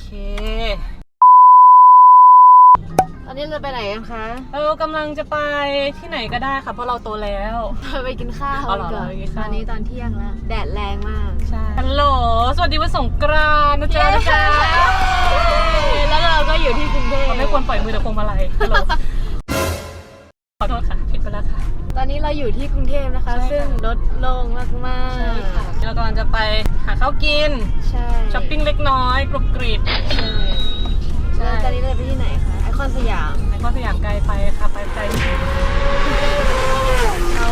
เค ตอนนี้เราไปไหนกันคะ เรากำลังจะไปที่ไหนก็ได้ค่ะเพราะเราโตแล้ว ไปกินข้าวอ๋อเหรอก่อนไปกินตข้าว อนนี้ตอนเที่ยงแล้ว แดดแรงมาก ใช่ ฮัลโหล สวัสดีวันสงกรานต์นะจ๊ะเย้ นะจ๊ะแล้วเราก็อยู่ที่กรุงเทพเราไม่ควรปล่อยมือแต่พวงมาลัยฮัลโหล แล้วค่ะ ตอนนี้เราอยู่ที่กรุงเทพนะคะ ใช่ค่ะ ซึ่งรถโล่งมากมากใช่ค่ะเรากำลังจะไปหาข้าวกินใช่ช้อปปิ้งเล็กน้อยกรุบกริบใช่ใช่แล้วตอนนี้เราไปที่ไหนคะ ไอคอนสยามไอคอนสยามไกลไปค่ะไปไกลนิดนึงเรา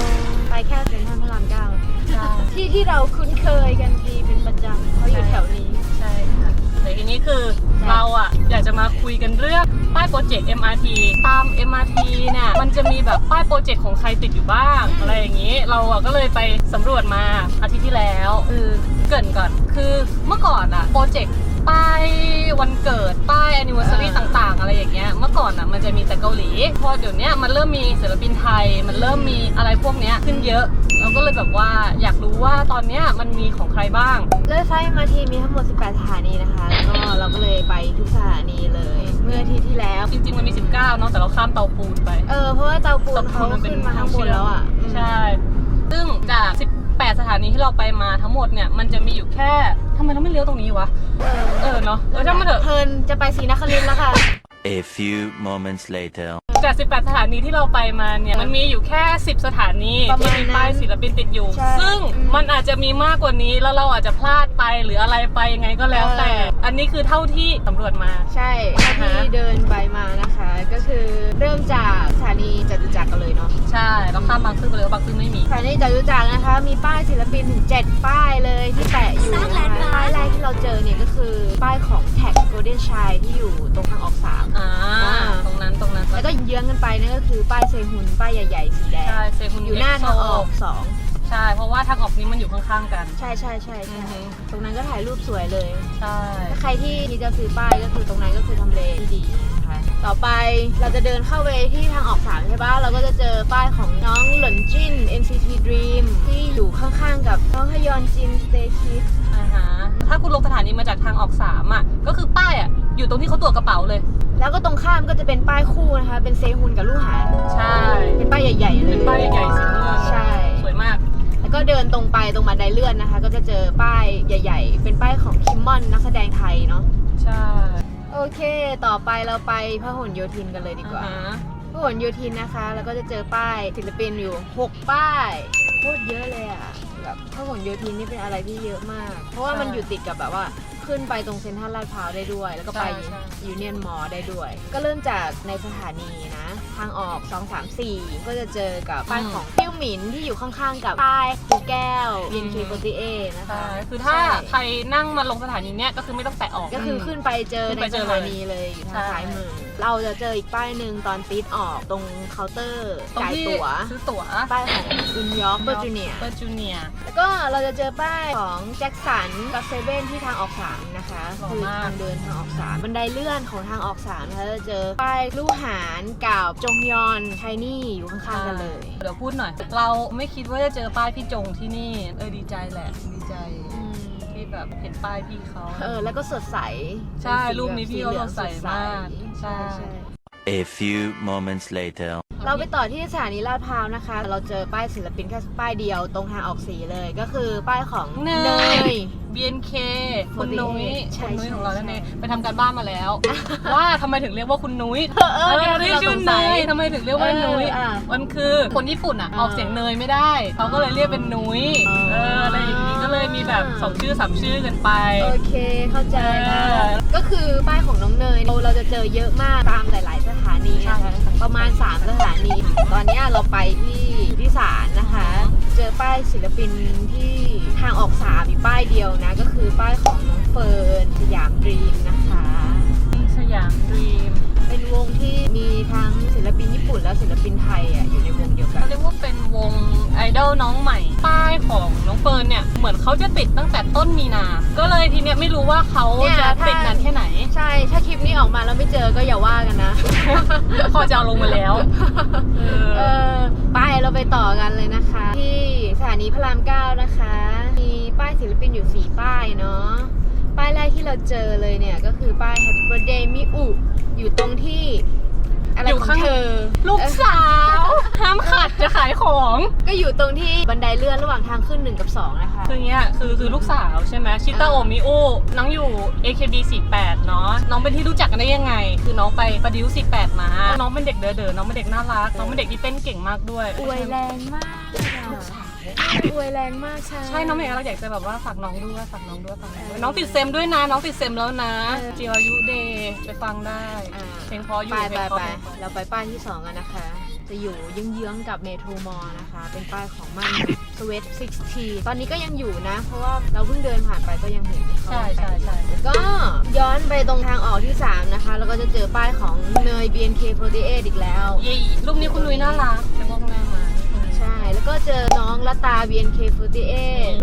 ไปแค่เซ็นทรัลพระรามเก้าใช่ที่ที่เราคุ้นเคยกันดีเป็นประจำเขาอยู่แถวนี้ ใช่ค่ะแต่ทีนี้คือใช่เราอะอยากจะมาคุยกันเรื่อง ป้ายโปรเจกต์ MRT ตาม MRT เนี่ยมันจะมีแบบป้ายโปรเจกต์ของใครติดอยู่บ้างอะไรอย่างนี้ เราอะก็เลยไปสำรวจมาอาทิตย์ที่แล้ว คือเกรินก่อนคือเมื่อก่อนอะโปรเจกต์ ป้ายวันเกิดป้าย anniversary อ่าต่างๆ อะไรอย่างเงี้ยเมื่อก่อนอะมันจะมีแต่เกาหลีพอเดี๋ยวเนี้ยมันเริ่มมีศิลปินไทย มันเริ่มมีอะไรพวกเนี้ยขึ้นเยอะเราก็เลยแบบว่าอยากรู้ว่าตอนเนี้ยมันมีของใครบ้างรถไฟมาทีมีทั้งหมด 18 สถานีนะคะแล้วก็เราก็เลยไปทุกสถานีเลย เมื่ออาทิตย์ที่แล้ว จริงๆมันมี 19เนาะแต่เราข้ามเตาปูนไปเออเพราะว่าเตาปูนเตาปูเขานมันเป็นขึ้นมาข้างบนแล้วอะอืมใช่ ซึ่งจาก 18สถานีที่เราไปมาทั้งหมดเนี่ย มันจะมีอยู่แค่ทำไมเราไม่เลี้ยวตรงนี้วะเออเออเนาะเออช่างมันเถอะ เพลินจะไปศรีนครินทร์แล้วค่ะ A few moments later. จาก 18 สถานีที่เราไปมาเนี่ย มันมีอยู่แค่ 10 สถานีประมาณที่มีป้ายนั้นศิลปินติดอยู่ ใช่ซึ่งอืมมันอาจจะมีมากกว่านี้แล้วเราอาจจะพลาดไปหรืออะไรไปยังไงก็แล้วแต่ เออ อันนี้คือเท่าที่สำรวจมา ใช่อ่าฮะที่เดินไปมานะคะ ก็คือเริ่มจากสถานีจตุจักร ใช่เราข้ามบางซื่อไปเลยว่าบางซื่อไม่มีสถานีจตุจักรนะคะ มีป้ายศิลปินถึง 7 ป้ายเลยที่แปะอยู่นะคะป้ายแรกที่เราเจอเนี่ยก็คือป้ายของแท็ก Golden Shine ที่อยู่ตรงทางออกสามอ่าตรงนั้นตรงนั้นแล้วก็เยื้องกันไปนั่นก็คือป้ายเซฮุนป้ายใหญ่ๆสีแดงใช่เซฮุนอยู่หน้าทางออกสอง ใช่ เพราะว่าทางออกนี้มันอยู่ข้างๆกัน ใช่ใช่ใช่อืใช่อฮึ ตรงนั้นก็ถ่ายรูปสวยเลย ใช่ ถ้าใครที่ที่จะซื้อป้ายก็คือตรงนั้นก็คือทำเลที่ดีนะคะ ต่อไปเราจะเดินเข้าไปที่ทางออกสามใช่ปะเราก็จะเจอป้ายของน้องหล่นจิน NCT Dream ที่อยู่ข้างๆกับน้องฮยอนจิน Stay Kids อ่าฮะ ถ้าคุณลงสถานีมาจากทางออกสามอะ ก็คือป้ายอะ อยู่ตรงที่เขาตรวจกระเป๋าเลย แล้วก็ตรงข้ามก็จะเป็นป้ายคู่นะคะ เป็นเซฮุนกับลู่หาน ใช่ ตรงไปตรงบันไดเลื่อนนะคะ ก็จะเจอป้ายใหญ่ ๆ เป็นป้ายของคิมมอนนักแสดงไทยเนาะใช่โอเค ต่อไปเราไปพหลโยธินกันเลยดีกว่าอ่าฮะพหลโยธินนะคะ แล้วก็จะเจอป้ายศิลปินอยู่6ป้ายโคตรเยอะเลยอะแบบพหลโยธินนี่เป็นอะไรที่เยอะมาก เพราะว่ามันอยู่ติดกับแบบว่า ขึ้นไปตรงเซ็นทรัลลาดพร้าวได้ด้วย แล้วก็ไปยูเนียนมอลได้ด้วย ก็เริ่มจากในสถานีนะ ทางออก 2 3 4 ก็จะเจอกับป้ายของปิ้วหมินที่อยู่ข้างๆกับป้ายกูแก้ว BNK48 นะคะ ใช่คือถ้าใช่ใครนั่งมาลงสถานีเนี้ยก็คือไม่ต้องแตะออก ก็คือขึ้นไปเจอขึ้นในไปสเจอเลยถานีเลยอยู่ทางใช่ซ้ายมือ เราจะเจออีกป้ายหนึ่งตอนติดออกตรงเคาน์เตอร์ตรงจ่ายที่ตั๋ว ซื้อตั๋วป้ายของอุนยอร์กเบอร์จูเนีย เบอร์จูเนีย แล้วก็เราจะเจอป้ายของแจ็คสันกับเซเว่นที่ทางออกสามนะคะหล่อคือมาก ทางเดินทางออกสามบันไดเลื่อนของทางออกสามนะคะจะเจอป้ายลู่หานกับจงยอนไทนี่อยู่ข้างๆกันเลย เดี๋ยวพูดหน่อย เราไม่คิดว่าจะเจอป้ายพี่จงที่นี่ เออดีใจแหละ ดีใจอืมที่ แบบเห็นป้ายพี่เขาเออ แล้วก็สดใสใช่เป็สีรูปนี้พี่เขาสดใสมาก ใช่ใช่ใช่ A few moments later. เราไปต่อที่สถานีลาดพร้าวนะคะ เราเจอป้ายศิลปินแค่ป้ายเดียวตรงทางออกสีเลย ก็คือป้ายของเนเนยย BNK คุณนุ้ยใช่คุณนุ้ยใช่ของเรานั่นเองใช่ไปทำการบ้านมาแล้ว ว่าทำไมถึงเรียกว่าคุณนุ้ยเออเออเนี่ยเรียกชื่อเราสงเนสัยยทำไมถึงเรียกว่าเออนุ้ยอะมันคือคนญี่ปุ่นอะเออออกเสียงเนยไม่ได้เขาก็เลยเรียกเป็นนุ้ยอ๋อเอออะไรอย่างนี้ก็เลยมีแบบสองชื่อสามชื่อกันไปโอเคเข้าใจนะเออก็คือป้ายของน้องเนยเราจะเจอเยอะมากตามหลาย ๆสถา นีนะคะประมาณ 3 สถานี ตอนนี้เราไปที่ที่ศาลนะคะ เจอป้ายศิลปินที่ทางออกสามมีป้ายเดียวนะ ก็คือป้ายของน้องเฟิร์นสยามดรีมนะคะ สยามดรีม เป็นวงที่มีทั้งศิลปินญี่ปุ่นและศิลปินไทยอะอยู่ในวงเดียวกัน เขาเรียกว่าเป็นวงไอดอลน้องใหม่ ป้ายของน้องเฟิร์นเนี่ย เหมือนเขาจะติดตั้งแต่ต้นมีนา ก็เลยทีเนี้ยไม่รู้ว่าเขาเนี่ยจะถ้าติดนานแค่ไหน ใช่ ถ้าคลิปนี้ออกมาแล้วไม่เจอก็อย่าว่ากันนะเขาจะเอาลงมาแล้วเอเอออไปเราไปต่อกันเลยนะคะ ที่สถานีพระรามเก้านะคะ มีป้ายศิลปินอยู่สี่ป้ายเนาะ ป้ายแรกที่เราเจอเลยเนี่ย ก็คือป้าย Happy Birthday มิอุอยู่ตรงที่อะไรอยู่ของข้างเธอ ลูกสาว ห้ามขัดจะขายของ ก็อยู่ตรงที่บันไดเลื่อนระหว่างทางขึ้น 1 กับ 2 นะคะคืออย่างเงี้ยคือคือลูกสาวใช่ไหมชิตาโอมิโอน้องอยู่ AKB 48เนาะน้องเป็นที่รู้จักกันได้ยังไง คือน้องไปประดิว48 มา น้องเป็นเด็กเด๋อๆน้องเป็นเด็กน่ารัก น้องเป็นเด็กที่เต้นเก่งมากด้วยอวยแรงมาก อะอวยแรงมากใช่ใช่น้องเมย์เราอยากจะแบบว่าฝากน้องด้วยฝากน้องด้วยฝากน้องด้วยน้องติดเซมด้วยนะ น้องติดเซมแล้วนะจีรายุเดย์ไปฟังได้อ่าเพลงเพราะอยู่ไปเพลไปงเพราะไปเพลงเพราะเราไปป้ายที่2กันนะคะ จะอยู่เยื้องๆกับเมโทรมอลนะคะ เป็นป้ายของมันสวีท60 ตอนนี้ก็ยังอยู่นะ เพราะว่าเราเพิ่งเดินผ่านไปก็ยังเห็นเขาใช่ใช่ใช่แล้วก็ย้อนไปตรงทางออกที่ 3 นะคะ แล้วก็จะเจอป้ายของเนย BNK48 อีกแล้วเย้รูปนี้คุณนุ้ยน่ารัก ก็เจอน้องละตา BNK48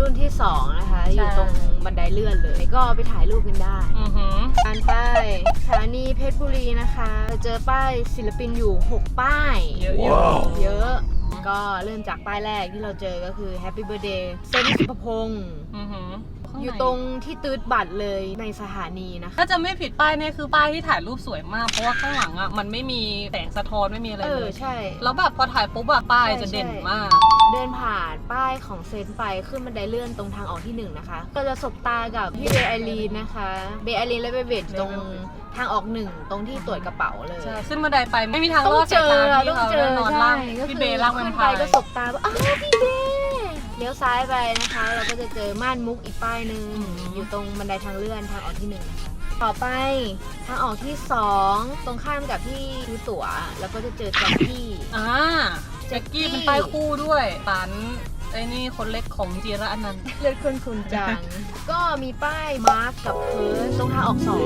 รุ่นที่ 2 นะคะอยู่ตรงบันไดเลื่อนเลยก็ไปถ่ายรูปกันได้อือหือ การป้ายสถานีเพชรบุรีนะคะจะเจอป้ายศิลปินอยู่ 6 ป้าย เยอะอยู่เยอะ ก็เริ่มจากป้ายแรกที่เราเจอก็คือ Happy Birthday เซนสุภพงศ์อือหือ ข้าอยู่ในตรงที่ตืดบัตรเลยในสถานีนะคะ ถ้าจะไม่ผิดป้ายเนี่ยคือป้ายที่ถ่ายรูปสวยมาก เพราะว่าข้างหลังอะมันไม่มีแสงสะท้อนไม่มีอะไรเอเลอย ใช่ แล้วแบบพอถ่ายปุ๊บอะป้ายใช่จะเด่นใช่มาก เดินผ่านป้ายของเซนไปขึ้นบันไดเลื่อนตรงทางออกที่หนึ่งนะคะ ก็จะสบตากับพี่เบย์ไอรีนนะคะ เบย์ไอรีนและเบย์เบดตรงทางออกหนึ่งตรงที่ตรวจกระเป๋าเลย ใช่ขึ้นบันไดไปไม่มีทางต้รอองดเจสายอตาอะที่ต้องเขาเจอแน่นอนใช่ล่างก็คือพี่เบย์ล่างแวขึ้มนไพไปร์ก็สบตาว่าอ้าวพี่เบย์ เลี้ยวซ้ายไปนะคะ เราก็จะเจอม่านมุกอีกป้ายหนึ่งอยู่ตรงบันไดทางเลื่อนทางออกที่หนึ่งนะคะต่อไปทางออกที่สองตรงข้ามกับที่ซื้อตั๋ว แล้วก็จะเจอแจ็คกี้อ่าแจ็คกี้เป็นป้ายคู่ด้วยปัน อ้นี่คนเล็กของจีระอนันต์เลือดคุณคุณจัง ก็มีป้ายมาร์กกับเพิร์สตรงทางออกสอง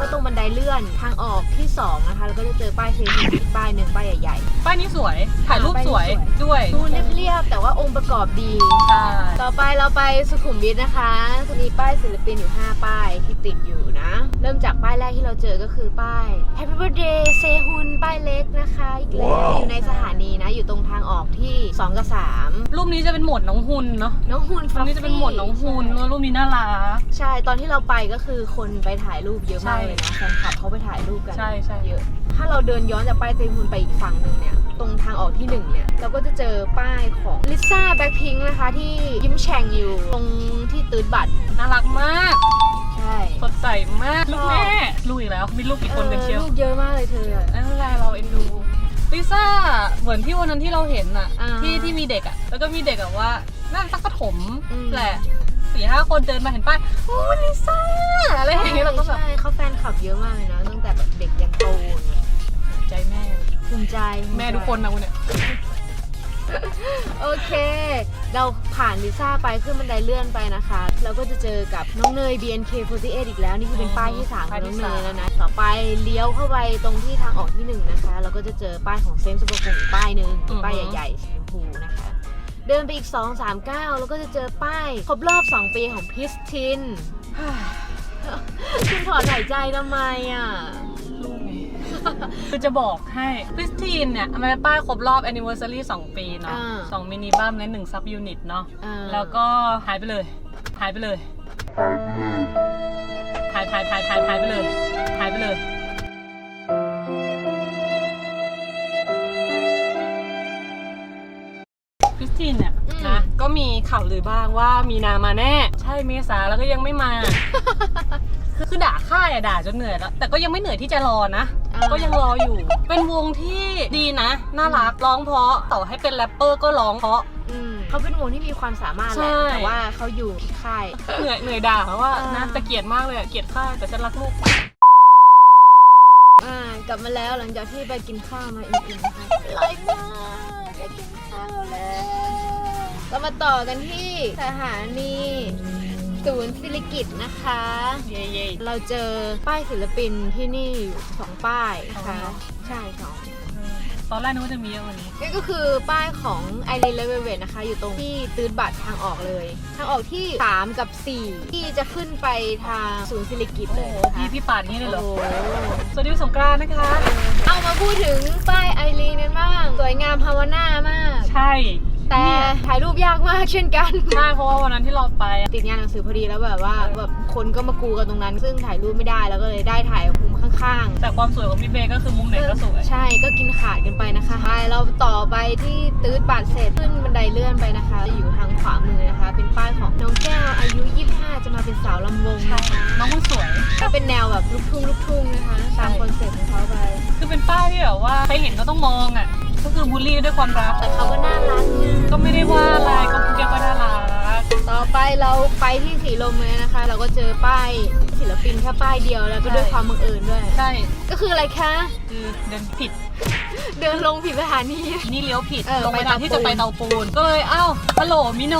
ก็ตรงบันไดเลื่อนทางออกที่สองนะคะแล้วก็จะเจอป้ายเซนอีกป้ายหนึ่งป้ายใหญ่ป้ายนี้สวย ถ่ายรูปสวยป้ายนี้สวยด้วย ๆดูเรียบๆแต่ว่าองค์ประกอบดี ใช่ต่อไปเราไปสุขุมวิทนะคะจะมีป้ายศิลปินอยู่ 5 ป้ายที่ติดอยู่นะ เริ่มจากป้ายแรกที่เราเจอก็คือป้าย Happy Birthday เซฮุนป้ายเล็กนะคะ อีกแล้วอยู่ในสถานีนะ อยู่ตรงทางออกที่ 2 กับ 3 รูปนี้จะเป็นหมวดน้องหุนเนาะน้องฮุนรูปนี้จะเป็นหมวดน้องหุนรูปนี้น่ารัก ใช่ตอนที่เราไปก็คือคนไปถ่ายรูปเยอะมากเลยนะแฟนคลับเขาไปถ่ายรูปกันใช่ใช่ เยอะ ถ้าเราเดินย้อนจากป้ายเซฮุนไปอีกฝั่งหนึ่งเนี่ยตรงทางออกที่หนึ่งเนี่ยเราก็จะเจอป้ายของลิซ่าแบ็คพิงค์นะคะที่ยิ้มแฉ่งอยู่ตรงที่ตืดบัตรน่ารักมาก ใช่สดใสมาก ลูกแม่ ลูกอีกแล้ว มีลูกกี่คนกันเชียว ลูกเยอะมากเลยเธออะไม่เป็ ลิซ่าเหมือนที่วันนั้นที่เราเห็นอะอ่า ที่ที่มีเด็กอะแล้วก็มีเด็กอะว่าน่าจะสักประถมอืมแหละสี่ห้าคนเดินมาเห็นป้ายโอ้ลิซ่าอะไรอย่างเงี้ยเราก็แบบใช่เขาแฟนคลับเยอะมากเลยนะตั้งแต่แบบเด็กยันโตเนี่ยใจแม่ภูมิใจภูใจแม่ทุกคนนะคุณเนี่ย โอเค เราผ่านลิซ่าไปขึ้นบันไดเลื่อนไปนะคะ เราก็จะเจอกับน้องเนย BNK48 อีกแล้ว นี่คือเป็นป้ายที่สามของน้องเนยแล้วนะ ต่อไปเลี้ยวเข้าไปตรงที่ทางออกที่หนึ่งนะคะ เราก็จะเจอป้ายของเซนสุภพงศ์อีกป้ายหนึ่งเป็นป้ายใหญ่ๆสีชมพูนะคะ เดินไปอีก 2 3 9 แล้วก็จะเจอป้ายครบรอบ 2 ปีของพิสทิน คุณถอนหายใจทำไมอะลูกไง คือจะบอกให้คริสตินเนี่ยมันเป็นป้ายครบรอบ anniversary 2 ปีเนาะอ่า สองมินิบัมและหนึ่งซับยูนิตเนาะอ่าแล้วก็หายไปเลย หายไปเลยหายหายหายหายหายไปเลยหายไปเลย คริสตินเนี่ยอืม นะก็มีข่าวลือบ้างว่ามีนามาแน่ ใช่เมษาแล้วก็ยังไม่มา คือคือด่าค่ายอะด่าจนเหนื่อยแล้ว แต่ก็ยังไม่เหนื่อยที่จะรอนะ อ่า ก็ยังรออยู่ เป็นวงที่ดีนะ น่ารัก ร้องเพราะ ต่อให้เป็นแรปเปอร์ก็ร้องเพราะ อืมเขาเป็นวงที่มีความสามารถแหใช่ละแต่ว่าเขาอยู่ที่ค่าย เหนื่อยเหนื่อยด่าเขาว่าอ่าน นะแต่เกลียดมากเลยอะเกลียดค่ายแต่ฉันรักลูก อ่ากลับมาแล้วหลังจากที่ไปกินข้าวมาอิ่มๆนะคะอร่อยมากไปกินข้าวแล้วเรามาต่อกันที่สถานี ศูนย์ศิริกิตนะคะ เย่เย่เราเจอป้ายศิลปินที่นี่อยู่สองป้ายนะคะอ๋อใช่สองตอนแรกนึกว่าจะมีเยอะกว่านี้นี่ก็คือป้ายของไอรีนเลเวเวตนะคะ อยู่ตรงที่ตืดบัตรทางออกเลย ทางออกที่ 3 กับ 4 ที่จะขึ้นไปทางศูนย์ศิริกิตโอ้เลยโหนะคะพี่พี่ป่านนี่เลยเหรอโอ้โหสวัสดีวันสงกรานต์นะคะ เอามาพูดถึงป้ายไอรีนกันบ้างสวยงามภาวนามาก ใช่ แต่เนี่ยถ่ายรูปยากมากเช่นกัน ใช่เพราะว่าวันนั้นที่เราไปอะติดงานหนังสือพอดีแล้วแบบว่าแบบคนก็มากูกันตรงนั้น ซึ่งถ่ายรูปไม่ได้แล้วก็เลยได้ถ่ายมุมข้าง แต่ความสวยของพี่เบย์ก็คือมุมไหนก็สวย ใช่ก็กินขาดกันไปนะคะไปเราต่อไปที่ตื้ดบาดเสร็จขึ้นบันไดเลื่อนไปนะคะจะอยู่ทางขวามือนะคะ เป็นป้ายของน้องแก้วอายุ 25 จะมาเป็นสาวลำวงนะคะน้องมันสวย ก็เป็นแนวแบบลูกทุ่งลูกทุ่งนะคะตามคอนเซ็ปต์ของเขาไป คือเป็นป้ายที่แบบว่าใครเห็นก็ต้องมองอะ ก็คือบูลลี่ด้วยความรักแต่เขาก็น่ารักเนี่ยก็ไม่ได้ว่าอะไร เราไปที่สีลมเลยนะคะ เราก็เจอป้ายศิลปินแค่ป้ายเดียวแล้วก็ด้วยความบังเอิญด้วย ใช่ ก็คืออะไรคะ คือเดินผิด เดินลงผิดสถานี นี่เลี้ยวผิดเออลงไปไปทางที่จะเตาปูน ไปเตาปูนก็เลยอ้าวฮัลโหลมิโน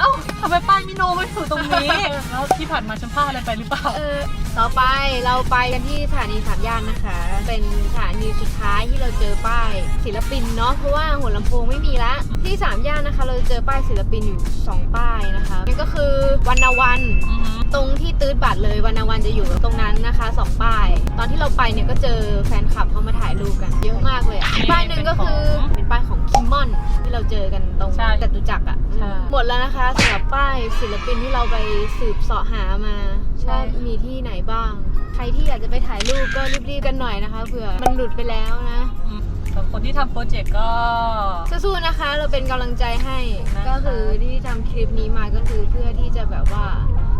เอ้าทำไมป้ายมิโนไม่ถูกตรงนี้ แล้วที่ผ่านมาฉันพลาดอะไรไปหรือเปล่า เออต่อไปเราไปกันที่สถานีสามย่านนะคะ เป็นสถานีสุดท้ายที่เราเจอป้ายศิลปินเนาะเพราะว่าหัวลำโพงไม่มีละที่สามย่านนะคะ เราจะเจอป้ายศิลปินอยู่สองป้ายนะคะนั่นก็คือวันนาวันอือฮึตรงที่ตื้ดบัตรเลยวันนาวันจะอยู่ตรงนั้นนะคะสองป้าย ตอนที่เราไปเนี่ยก็เจอแฟนคลับเขามาถ่ายรูปกัน เยอะมากเลยอะป้ายหนึ่งก็คือเป็นป้ายของคิมมอนที่เราเจอกันตรงจตุจักรอะหมดแล้วนะคะสำหรับป้ายศิลปินที่เราไปสืบเสาะหามาว่ามีที่ไหนบ้าง ใครที่อยากจะไปถ่ายรูปก็รีบๆกันหน่อยนะคะเผื่อมันหลุดไปแล้วนะ อืมสำหรับคนที่ทำโปรเจกต์ก็ สู้ๆนะคะ เราเป็นกำลังใจให้ นะคะ ก็คือที่ทำคลิปนี้มาก็คือเพื่อที่จะแบบว่า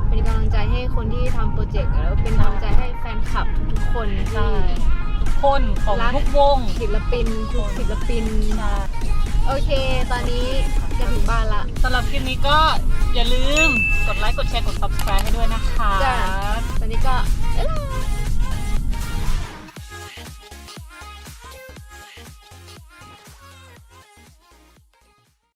เป็นกำลังใจให้คนที่ทำโปรเจกต์แล้วเป็นกำลังใจให้แฟนคลับทุกๆคนใช่ที่ทุก คนของรัก ทุกวง ศิลปินทุกศิลปินใช่โอเค ตอนนี้จะถึงบ้านละ สำหรับคลิปนี้ก็อย่าลืมกดไลค์ กดแชร์ กด subscribe ให้ด้วยนะคะ จ้ะ ตอนนี้ก็เอ้ย